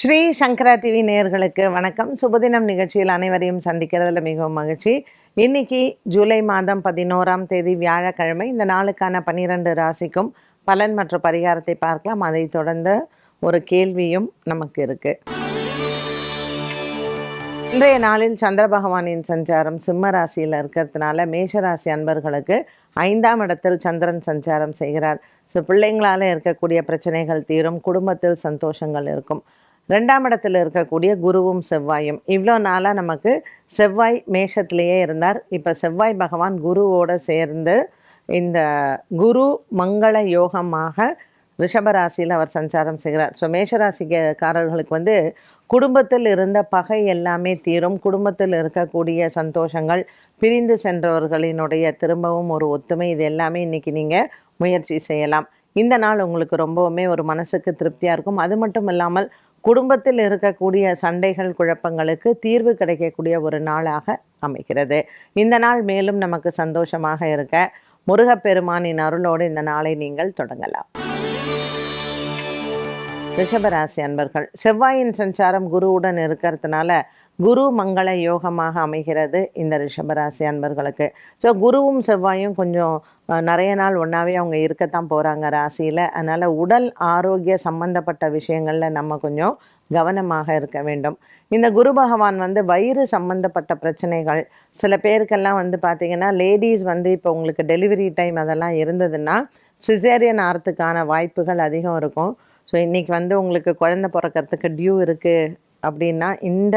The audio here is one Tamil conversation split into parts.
ஸ்ரீ சங்கரா டிவி நேயர்களுக்கு வணக்கம். சுபதினம் நிகழ்ச்சியில் அனைவரையும் சந்திக்கிறதுல மிகவும் மகிழ்ச்சி. இன்னைக்கு ஜூலை மாதம் பதினோராம் தேதி வியாழக்கிழமை. இந்த நாளுக்கான பன்னிரண்டு ராசிக்கும் பலன் மற்றும் பரிகாரத்தை பார்க்கலாம். அதை தொடர்ந்து ஒரு கேள்வியும் நமக்கு இருக்கு. இன்றைய நாளில் சந்திர பகவானின் சஞ்சாரம் சிம்ம ராசியில் இருக்கிறதுனால மேஷராசி அன்பர்களுக்கு ஐந்தாம் இடத்தில் சந்திரன் சஞ்சாரம் செய்கிறார். ஸோ பிள்ளைங்களால் இருக்கக்கூடிய பிரச்சனைகள் தீரும் குடும்பத்தில் சந்தோஷங்கள் இருக்கும். ரெண்டாம் இடத்துல இருக்கக்கூடிய குருவும் செவ்வாயும். இவ்வளோ நாளாக நமக்கு செவ்வாய் மேஷத்திலேயே இருந்தார். இப்போ செவ்வாய் பகவான் குருவோடு சேர்ந்து இந்த குரு மங்கள யோகமாக ரிஷபராசியில் அவர் சஞ்சாரம் செய்கிறார். ஸோ மேஷராசிக்காரர்களுக்கு வந்து குடும்பத்தில் இருந்த பகை எல்லாமே தீரும். குடும்பத்தில் இருக்கக்கூடிய சந்தோஷங்கள் பிரிந்து சென்றவர்களினுடைய திரும்பவும் ஒரு ஒத்துமை இது எல்லாமே இன்றைக்கி நீங்கள் முயற்சி செய்யலாம். இந்த நாள் உங்களுக்கு ரொம்பவுமே ஒரு மனசுக்கு திருப்தியாக இருக்கும். அது மட்டும் இல்லாமல் குடும்பத்தில் இருக்கக்கூடிய சண்டைகள் குழப்பங்களுக்கு தீர்வு கிடைக்கக்கூடிய ஒரு நாளாக அமைகிறது. இந்த நாள் மேலும் நமக்கு சந்தோஷமாக இருக்க முருகப்பெருமானின் அருளோடு இந்த நாளை நீங்கள் தொடங்கலாம். ரிஷபராசி அன்பர்கள் செவ்வாயின் சஞ்சாரம் குருவுடன் இருக்கிறதுனால குரு மங்கள யோகமாக அமைகிறது இந்த ரிஷபராசி அன்பர்களுக்கு. ஸோ குருவும் செவ்வாயும் கொஞ்சம் நிறைய நாள் ஒன்றாவே அவங்க இருக்கத்தான் போகிறாங்க ராசியில். அதனால் உடல் ஆரோக்கிய சம்பந்தப்பட்ட விஷயங்களில் நம்ம கொஞ்சம் கவனமாக இருக்க வேண்டும். இந்த குரு பகவான் வந்து வயிறு சம்பந்தப்பட்ட பிரச்சனைகள் சில பேருக்கெல்லாம் வந்து பார்த்திங்கன்னா லேடிஸ் வந்து இப்போ உங்களுக்கு டெலிவரி டைம் அதெல்லாம் இருந்ததுன்னா சிசேரியன் ஆகிறதுக்கான வாய்ப்புகள் அதிகம் இருக்கும். ஸோ இன்றைக்கி வந்து உங்களுக்கு குழந்தை பிறக்கறதுக்கு டியூ இருக்குது அப்படின்னா இந்த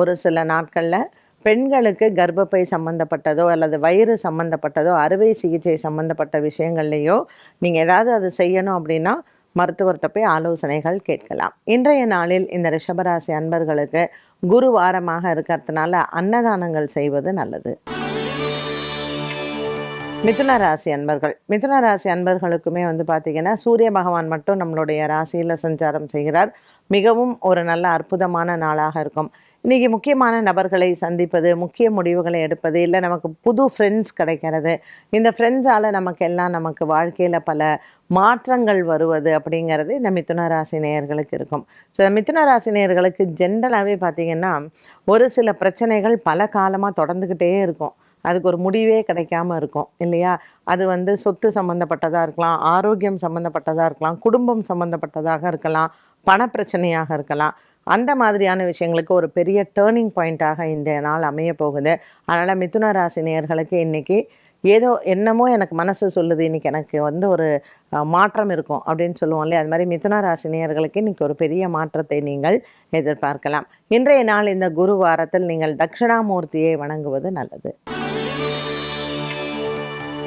ஒரு சில நாட்களில் பெண்களுக்கு கர்ப்பப்பை சம்மந்தப்பட்டதோ அல்லது வயிறு சம்மந்தப்பட்டதோ அறுவை சிகிச்சை சம்மந்தப்பட்ட விஷயங்கள்லையோ நீங்கள் ஏதாவது அது செய்யணும் அப்படின்னா மருத்துவர்கிட்ட போய் ஆலோசனைகள் கேட்கலாம். இன்றைய நாளில் இந்த ரிஷபராசி அன்பர்களுக்கு குரு வாரமாக இருக்கிறதுனால அன்னதானங்கள் செய்வது நல்லது. மிதுன ராசி அன்பர்கள். மிதுன ராசி அன்பர்களுக்குமே வந்து பார்த்திங்கன்னா சூரிய பகவான் மட்டும் நம்மளுடைய ராசியில் சஞ்சாரம் செய்கிறார். மிகவும் ஒரு நல்ல அற்புதமான நாளாக இருக்கும். இன்றைக்கி முக்கியமான நபர்களை சந்திப்பது முக்கிய முடிவுகளை எடுப்பது இல்லை நமக்கு புது ஃப்ரெண்ட்ஸ் கிடைக்கிறது. இந்த ஃப்ரெண்ட்ஸால் நமக்கு எல்லாம் நமக்கு வாழ்க்கையில் பல மாற்றங்கள் வருவது அப்படிங்கிறது இந்த மிதுன ராசி நேயர்களுக்கு இருக்கும். ஸோ மிதுன ராசி நேயர்களுக்கு ஜென்ரலாகவே பார்த்திங்கன்னா ஒரு சில பிரச்சனைகள் பல காலமாக தொடர்ந்துக்கிட்டே இருக்கும். அதுக்கு ஒரு முடிவே கிடைக்காம இருக்கும் இல்லையா? அது வந்து சொத்து சம்மந்தப்பட்டதாக இருக்கலாம் ஆரோக்கியம் சம்மந்தப்பட்டதாக இருக்கலாம் குடும்பம் சம்மந்தப்பட்டதாக இருக்கலாம் பணப்பிரச்சனையாக இருக்கலாம். அந்த மாதிரியான விஷயங்களுக்கு ஒரு பெரிய டேர்னிங் பாயிண்ட்டாக இந்த நாள் அமைய போகுது அதனால் மிதுன ராசி நேயர்களுக்கு இன்றைக்கி ஏதோ என்னமோ எனக்கு மனசு சொல்லுது இன்றைக்கி எனக்கு வந்து ஒரு மாற்றம் இருக்கும் அப்படின்னு சொல்லுவோம் இல்லையா? அது மாதிரி மிதுன ராசி நேயர்களுக்கு இன்றைக்கி ஒரு பெரிய மாற்றத்தை நீங்கள் எதிர்பார்க்கலாம். இன்றைய நாள் இந்த குரு வாரத்தில் நீங்கள் தட்சிணாமூர்த்தியை வணங்குவது நல்லது.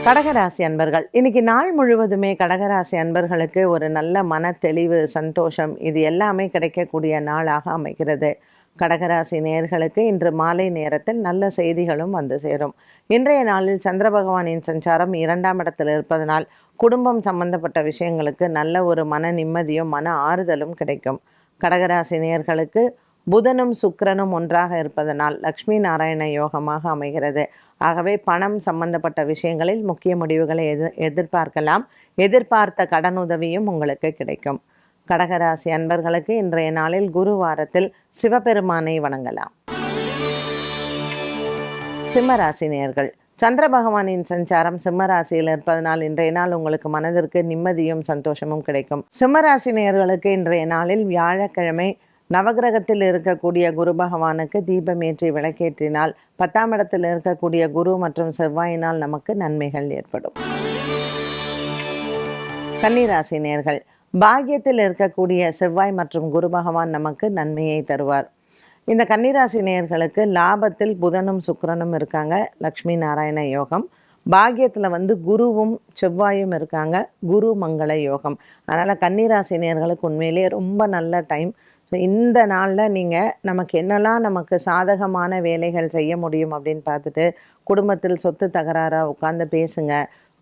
கடகராசி அன்பர்கள் இன்னைக்கு நாள் முழுவதுமே கடகராசி அன்பர்களுக்கு ஒரு நல்ல மன தெளிவு சந்தோஷம் இது எல்லாமே கிடைக்கக்கூடிய நாளாக அமைகிறது. கடகராசி நேர்களுக்கு இன்று மாலை நேரத்தில் நல்ல செய்திகளும் வந்து சேரும். இன்றைய நாளில் சந்திர பகவானின் சஞ்சாரம் இரண்டாம் இடத்தில் இருப்பதனால் குடும்பம் சம்பந்தப்பட்ட விஷயங்களுக்கு நல்ல ஒரு மன நிம்மதியும் மன ஆறுதலும் கிடைக்கும். கடகராசி நேயர்களுக்கு புதனும் சுக்கிரனும் ஒன்றாக இருப்பதனால் லக்ஷ்மி நாராயண யோகமாக அமைகிறது. ஆகவே பணம் சம்பந்தப்பட்ட விஷயங்களில் முக்கிய முடிவுகளை எதிர் எதிர்பார்க்கலாம். எதிர்பார்த்த கடனுதவியும் உங்களுக்கு கிடைக்கும். கடகராசி அன்பர்களுக்கு இன்றைய நாளில் குரு வாரத்தில் சிவபெருமானை வணங்கலாம். சிம்மராசி நேயர்கள் சந்திர பகவானின் சஞ்சாரம் சிம்மராசியில் இருப்பதனால் இன்றைய நாள் உங்களுக்கு மனதிற்கு நிம்மதியும் சந்தோஷமும் கிடைக்கும். சிம்மராசினியர்களுக்கு இன்றைய நாளில் வியாழக்கிழமை நவகிரகத்தில் இருக்கக்கூடிய குரு பகவானுக்கு தீபமேற்றி விளக்கேற்றினால் பத்தாம் இடத்தில் இருக்கக்கூடிய குரு மற்றும் செவ்வாயினால் நமக்கு நன்மைகள் ஏற்படும். கன்னிராசி நேர்கள் பாக்கியத்தில் இருக்கக்கூடிய செவ்வாய் மற்றும் குரு பகவான் நமக்கு நன்மையை தருவார். இந்த கன்னிராசி நேயர்களுக்கு லாபத்தில் புதனும் சுக்கிரனும் இருக்காங்க. லக்ஷ்மி நாராயண யோகம். பாக்கியத்தில் வந்து குருவும் செவ்வாயும் இருக்காங்க. குரு மங்கள யோகம். அதனால் கன்னிராசி நேர்களுக்கு உண்மையிலேயே ரொம்ப நல்ல டைம். ஸோ இந்த நாளில் நீங்கள் நமக்கு என்னெல்லாம் நமக்கு சாதகமான வேலைகள் செய்ய முடியும் அப்படின்னு பார்த்துட்டு குடும்பத்தில் சொத்து தகராறாக உட்காந்து பேசுங்க.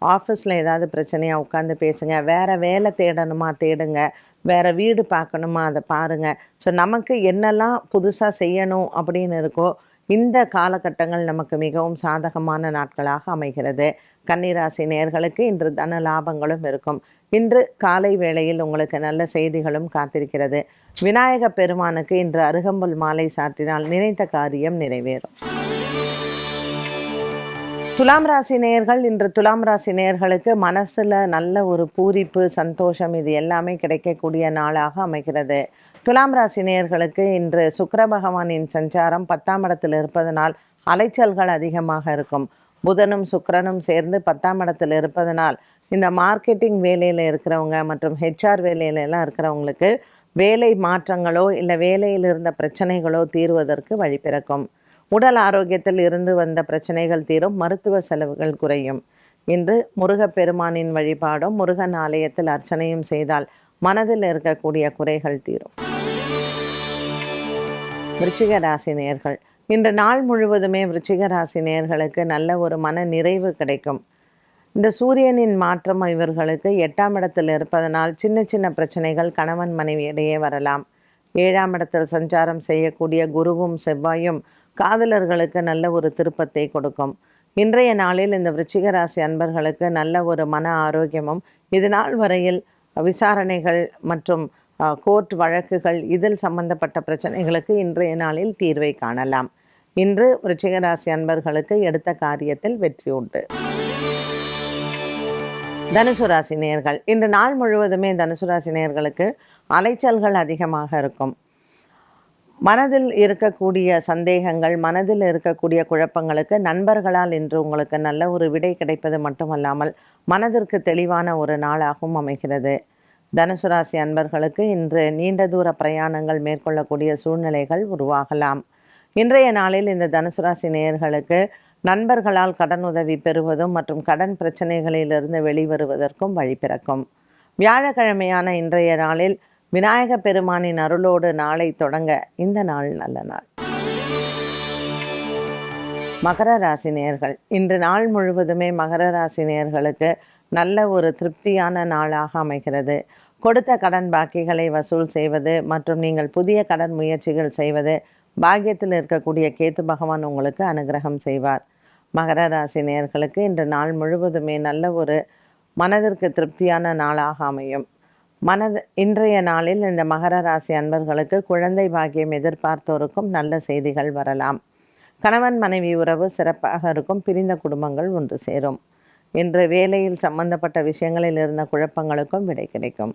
ஆஃபீஸில் ஏதாவது பிரச்சனையாக உட்காந்து பேசுங்க. வேறு வேலை தேடணுமா தேடுங்க. வேறு வீடு பார்க்கணுமா அதை பாருங்கள் ஸோ நமக்கு என்னெல்லாம் புதுசாக செய்யணும் அப்படின்னு இருக்கோ இந்த காலகட்டங்கள் நமக்கு மிகவும் சாதகமான நாட்களாக அமைகிறது. கன்னிராசி நேர்களுக்கு இன்று தன லாபங்களும் இருக்கும். இன்று காலை வேளையில் உங்களுக்கு நல்ல செய்திகளும் காத்திருக்கிறது. விநாயக பெருமானுக்கு இன்று அருகம்புல் மாலை சாற்றினால் நினைத்த காரியம் நிறைவேறும். துலாம் ராசி நேயர்கள் இன்று துலாம் ராசி நேயர்களுக்கு மனசில் நல்ல ஒரு பூரிப்பு சந்தோஷம் இது எல்லாமே கிடைக்கக்கூடிய நாளாக அமைகிறது. துலாம் ராசி நேயர்களுக்கு இன்று சுக்கர பகவானின் சஞ்சாரம் பத்தாம் இடத்தில் இருப்பதனால் அலைச்சல்கள் அதிகமாக இருக்கும். புதனும் சுக்கரனும் சேர்ந்து பத்தாம் இடத்தில் இருப்பதனால் இந்த மார்க்கெட்டிங் வேலையில் இருக்கிறவங்க மற்றும் ஹெச்ஆர் வேலையிலலாம் எல்லாம் இருக்கிறவங்களுக்கு வேலை மாற்றங்களோ இல்லை வேலையில் இருந்த பிரச்சனைகளோ தீர்வதற்கு வழி பிறக்கும். உடல் ஆரோக்கியத்தில் இருந்து வந்த பிரச்சனைகள் தீரும் மருத்துவ செலவுகள் குறையும். இன்று முருகப்பெருமானின் வழிபாடும் முருகன் ஆலயத்தில் அர்ச்சனையும் செய்தால் மனதில் இருக்கக்கூடிய குறைகள் தீரும். விருச்சிக ராசி நேயர்கள் இன்று நாள் முழுவதுமே விருச்சிக ராசி நேயர்களுக்கு நல்ல ஒரு மன நிறைவு கிடைக்கும். இந்த சூரியனின் மாற்றம் இவர்களுக்கு எட்டாம் இடத்தில் இருப்பதனால் சின்ன சின்ன பிரச்சனைகள் கணவன் மனைவி இடையே வரலாம். ஏழாம் இடத்தில் சஞ்சாரம் செய்யக்கூடிய குருவும் செவ்வாயும் காதலர்களுக்கு நல்ல ஒரு திருப்பத்தை கொடுக்கும். இன்றைய நாளில் இந்த விருச்சிக ராசி அன்பர்களுக்கு நல்ல ஒரு மன ஆரோக்கியமும் இது நாள் வரையில் விசாரணைகள் மற்றும் கோர்ட் வழக்குகள் இதில் சம்பந்தப்பட்ட பிரச்சனைகளுக்கு இன்றைய நாளில் தீர்வை காணலாம். இன்று விருச்சிக அன்பர்களுக்கு எடுத்த காரியத்தில் வெற்றி உண்டு. தனுசு ராசி நேர்கள். இன்று நாள் முழுவதுமே தனுசு ராசி நேர்களுக்கு அலைச்சல்கள் அதிகமாக இருக்கும். மனதில் இருக்கக்கூடிய சந்தேகங்கள் மனதில் இருக்கக்கூடிய குழப்பங்களுக்கு நண்பர்களால் இன்று உங்களுக்கு நல்ல ஒரு விடை கிடைப்பது மட்டுமல்லாமல் மனதிற்கு தெளிவான ஒரு நாளாகவும் அமைகிறது. தனுசு ராசி அன்பர்களுக்கு இன்று நீண்ட தூர பிரயாணங்கள் மேற்கொள்ளக்கூடிய சூழ்நிலைகள் உருவாகலாம். இன்றைய நாளில் இந்த தனுசு ராசி நேயர்களுக்கு நண்பர்களால் கடன் உதவி பெறுவதும் மற்றும் கடன் பிரச்சனைகளிலிருந்து வெளிவருவதற்கும் வழி பிறக்கும். வியாழக்கிழமையான இன்றைய நாளில் விநாயக பெருமானின் அருளோடு நாளை தொடங்க இந்த நாள் நல்ல நாள். மகர ராசி நேர்கள் இன்று நாள் முழுவதுமே மகர ராசி நேர்களுக்கு நல்ல ஒரு திருப்தியான நாளாக அமைகிறது. கொடுத்த கடன் பாக்கிகளை வசூல் செய்வது மற்றும் நீங்கள் புதிய கடன் முயற்சிகள் செய்வது பாக்கியத்தில் இருக்கக்கூடிய கேத்து பகவான் உங்களுக்கு அனுகிரகம் செய்வார். மகர ராசி நேயர்களுக்கு இன்று நாள் முழுவதுமே நல்ல ஒரு மனதிற்கு திருப்தியான நாளாக அமையும். மனது இன்றைய நாளில் இந்த மகர ராசி அன்பர்களுக்கு குழந்தை பாக்கியம் எதிர்பார்த்தோருக்கும் நல்ல செய்திகள் வரலாம். கணவன் மனைவி உறவு சிறப்பாக இருக்கும். பிரிந்த குடும்பங்கள் ஒன்று சேரும். இன்று வேலையில் சம்பந்தப்பட்ட விஷயங்களில் இருந்த குழப்பங்களுக்கும் விடை கிடைக்கும்.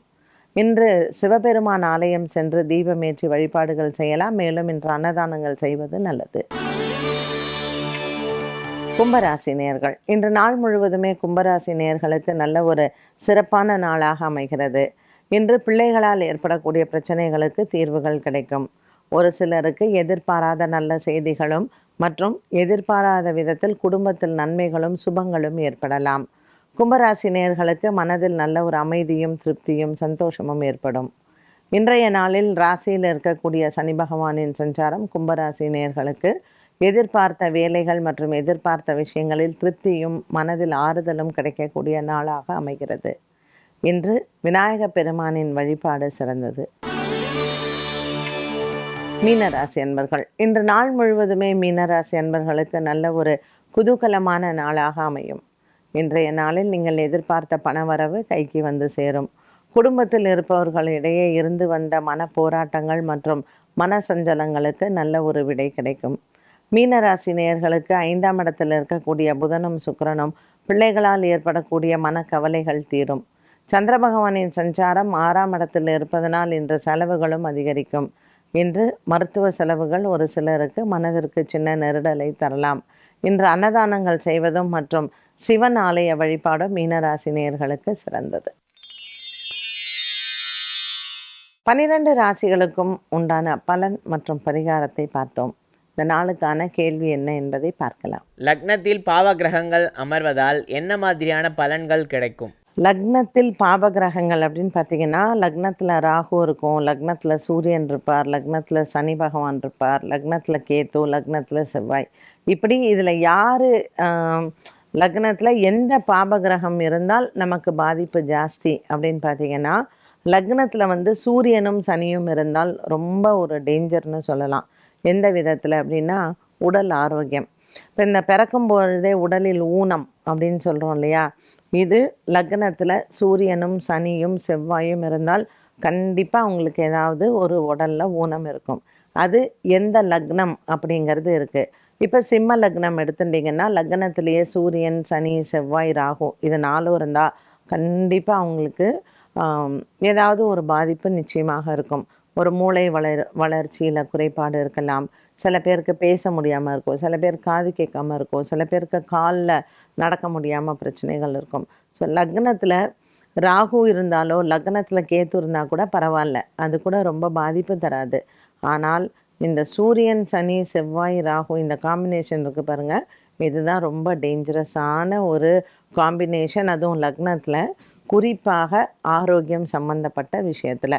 இன்று சிவபெருமான் ஆலயம் சென்று தீபமேற்றி வழிபாடுகள் செய்யலாம். மேலும் இன்று அன்னதானங்கள் செய்வது நல்லது. கும்பராசி நேர்கள் இன்று நாள் முழுவதுமே கும்பராசி நேர்களுக்கு நல்ல ஒரு சிறப்பான நாளாக அமைகிறது. இன்று பிள்ளைகளால் ஏற்படக்கூடிய பிரச்சனைகளுக்கு தீர்வுகள் கிடைக்கும். ஒரு சிலருக்கு எதிர்பாராத நல்ல செய்திகளும் மற்றும் எதிர்பாராத விதத்தில் குடும்பத்தில் நன்மைகளும் சுபங்களும் ஏற்படலாம். கும்பராசி நேர்களுக்கு மனதில் நல்ல ஒரு அமைதியும் திருப்தியும் சந்தோஷமும் ஏற்படும். இன்றைய நாளில் ராசியில் இருக்கக்கூடிய சனி பகவானின் சஞ்சாரம் கும்பராசி நேர்களுக்கு எதிர்பார்த்த வேலைகள் மற்றும் எதிர்பார்த்த விஷயங்களில் திருப்தியும் மனதில் ஆறுதலும் கிடைக்கக்கூடிய நாளாக அமைகிறது. இன்று விநாயக பெருமானின் வழிபாடு சிறந்தது. மீனராசி அன்பர்கள். இன்று நாள் முழுவதுமே மீனராசி அன்பர்களுக்கு நல்ல ஒரு குதூகலமான நாளாக அமையும். இன்றைய நாளில் நீங்கள் எதிர்பார்த்த பணவரவு கைக்கு வந்து சேரும். குடும்பத்தில் இருப்பவர்களிடையே இருந்து வந்த மன போராட்டங்கள் மற்றும் மன சஞ்சலங்களுக்கு நல்ல ஒரு விடை கிடைக்கும். மீனராசி நேயர்களுக்கு ஐந்தாம் இடத்தில் இருக்கக்கூடிய புதனும் சுக்கிரனும் பிள்ளைகளால் ஏற்படக்கூடிய மனக்கவலைகள் தீரும். சந்திர பகவானின் சஞ்சாரம் ஆறாம் இடத்தில் இருப்பதனால் இன்று செலவுகளும் அதிகரிக்கும். இன்று மருத்துவ செலவுகள் ஒரு சிலருக்கு மனதிற்கு சின்ன நெருடலை தரலாம். இன்று அன்னதானங்கள் செய்வதும் மற்றும் சிவன் ஆலய வழிபாடும் மீனராசினியர்களுக்கு சிறந்தது. பனிரெண்டு ராசிகளுக்கும் உண்டான பலன் மற்றும் பரிகாரத்தை பார்த்தோம். இந்த நாளுக்கான கேள்வி என்ன என்பதை பார்க்கலாம். லக்னத்தில் பாவ கிரகங்கள் அமர்வதால் என்ன மாதிரியான பலன்கள் கிடைக்கும்? லக்னத்தில் பாப கிரகங்கள் அப்படின்னு பார்த்தீங்கன்னா லக்னத்தில் ராகு இருக்கும் லக்னத்தில் சூரியன் இருப்பார் லக்னத்தில் சனி பகவான் இருப்பார் லக்னத்தில் கேத்து லக்னத்தில் செவ்வாய். இப்படி இதில் யார் லக்னத்தில் எந்த பாப கிரகம் இருந்தால் நமக்கு பாதிப்பு ஜாஸ்தி அப்படின்னு பார்த்தீங்கன்னா லக்னத்தில் வந்து சூரியனும் சனியும் இருந்தால் ரொம்ப ஒரு டேஞ்சர்னு சொல்லலாம். எந்த விதத்தில் அப்படின்னா உடல் ஆரோக்கியம். இப்போ இந்த பிறக்கும் பொழுதே உடலில் ஊனம் அப்படின்னு சொல்கிறோம் இல்லையா? இது லக்னத்தில் சூரியனும் சனியும் செவ்வாயும் இருந்தால் கண்டிப்பாக அவங்களுக்கு ஏதாவது ஒரு உடலில் ஊனம் இருக்கும். அது எந்த லக்னம் அப்படிங்கிறது இருக்குது இப்போ சிம்ம லக்னம் எடுத்துட்டிங்கன்னா லக்னத்திலேயே சூரியன் சனி செவ்வாய் ராகு இது நாலும் இருந்தால் கண்டிப்பாக அவங்களுக்கு ஏதாவது ஒரு பாதிப்பு நிச்சயமாக இருக்கும். ஒரு மூளை வளர் வளர்ச்சியில் குறைபாடு இருக்கலாம். சில பேருக்கு பேச முடியாமல் இருக்கும். சில பேர் காது கேட்காம இருக்கும். சில பேருக்கு காலில் நடக்க முடியாமல் பிரச்சனைகள் இருக்கும். ஸோ லக்னத்தில் ராகு இருந்தாலோ லக்னத்தில் கேத்து இருந்தால் கூட பரவாயில்ல. அது கூட ரொம்ப பாதிப்பு தராது. ஆனால் இந்த சூரியன் சனி செவ்வாய் ராகு இந்த காம்பினேஷன் இருக்குது பாருங்கள் இதுதான் ரொம்ப டேஞ்சரஸான ஒரு காம்பினேஷன் அதுவும் லக்னத்தில் குறிப்பாக ஆரோக்கியம் சம்மந்தப்பட்ட விஷயத்தில்.